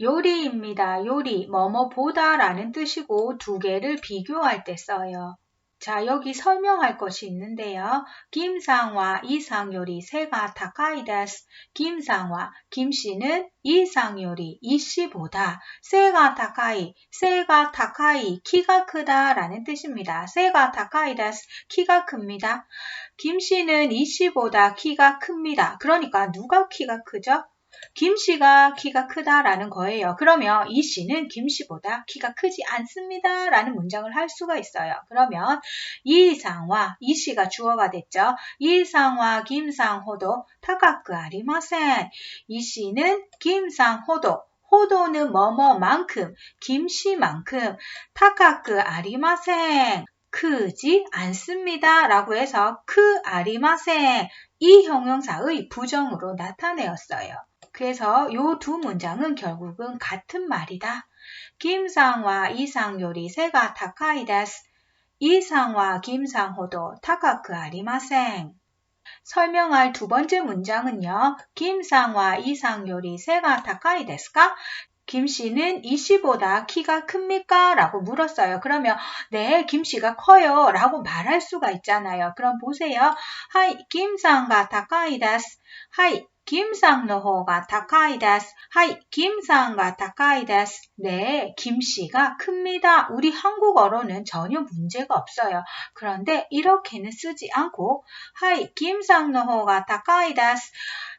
요리입니다. 요리, 뭐뭐 보다 라는 뜻이고 두 개를 비교할 때 써요. 자, 여기 설명할 것이 있는데요. 김상화, 이상요리, 세가 타카이데스. 김상화, 김씨는 이상요리, 이씨보다 세가 타카이, 세가 타카이, 키가 크다 라는 뜻입니다. 세가 타카이데스, 키가 큽니다. 김씨는 이씨보다 키가 큽니다. 그러니까 누가 키가 크죠? 김 씨가 키가 크다라는 거예요. 그러면 이 씨는 김 씨보다 키가 크지 않습니다. 라는 문장을 할 수가 있어요. 그러면 이상화, 이 씨가 주어가 됐죠. 이상화, 김상호도 타카크 아리마센. 이 씨는 김상호도 호도는 뭐뭐만큼, 김 씨만큼 타카크 아리마생 크지 않습니다. 라고 해서 크 아리마생 이 형용사의 부정으로 나타내었어요. 그래서 이두 문장은 결국은 같은 말이다. 김상화 이상 요리 세가 타카이데스. 이상화 김상호도 타카크 아리마생. 설명할 두 번째 문장은요. 김상화 이상 요리 세가 타카이데스까? 김 씨는 이 씨보다 키가 큽니까? 라고 물었어요. 그러면 네, 김 씨가 커요. 라고 말할 수가 있잖아요. 그럼 보세요. 하이, 김상가 타카이데스. 하이, 김상の方が 高いです. 하이, 김상가 高いです. 네, 김씨가 큽니다. 우리 한국어로는 전혀 문제가 없어요. 그런데 이렇게는 쓰지 않고 하이, 김상の方が 高いです.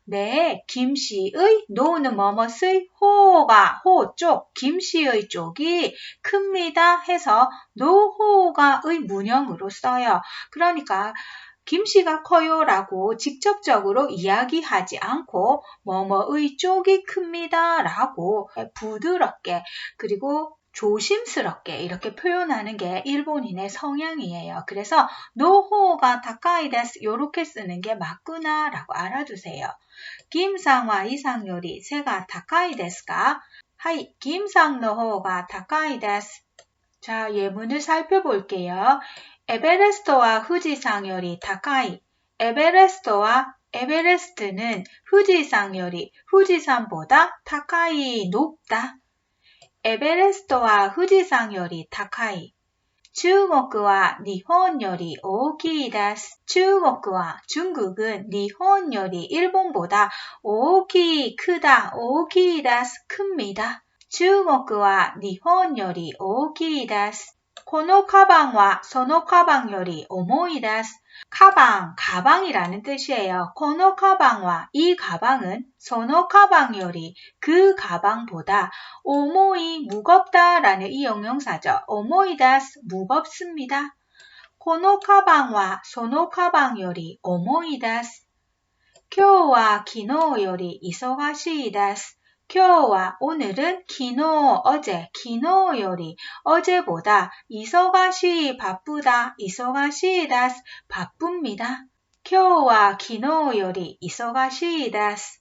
네, 김씨의 노는 뭐뭐의 호가 호 쪽, 김씨의 쪽이 큽니다 해서 노호가의 문형으로 써요. 그러니까 김씨가 커요라고 직접적으로 이야기하지 않고 뭐뭐의 쪽이 큽니다라고 부드럽게 그리고 조심스럽게 이렇게 표현하는 게 일본인의 성향이에요. 그래서 노호가 다카이데스 요렇게 쓰는 게 맞구나라고 알아두세요. 김상와 이상 요리 새가 다카이데스가 하이 김상 노호가 다카이데스 자 예문을 살펴볼게요. 에베레스트와 후지상열이 다카이. 에베레스트와 에베레스트는 후지상열이 후지산보다 다카이 높다. 에베레스트와 후지상열이 다카이. 중국과 일본열이 오키이다스. 중국과 중국은 일본열이 일본보다 오키 크다 오키이다스 큽니다. 중국과 일본열이 오키이다스. このカバンはそのカバンより重いです. 가방, 가방이라는 뜻이에요. このカバンは이 가방은 そのカバンより그 가방보다 오모이 무겁다라는 이 영영사죠. 오모이다스 무겁습니다. このカバンはそのカバンより重いです. 今日は昨日より忙しいです. 교와 오늘은 기노 어제 기노 어제보다 이서가시 바쁘다 이서가시다스 바쁩니다. 요리 이서가시다스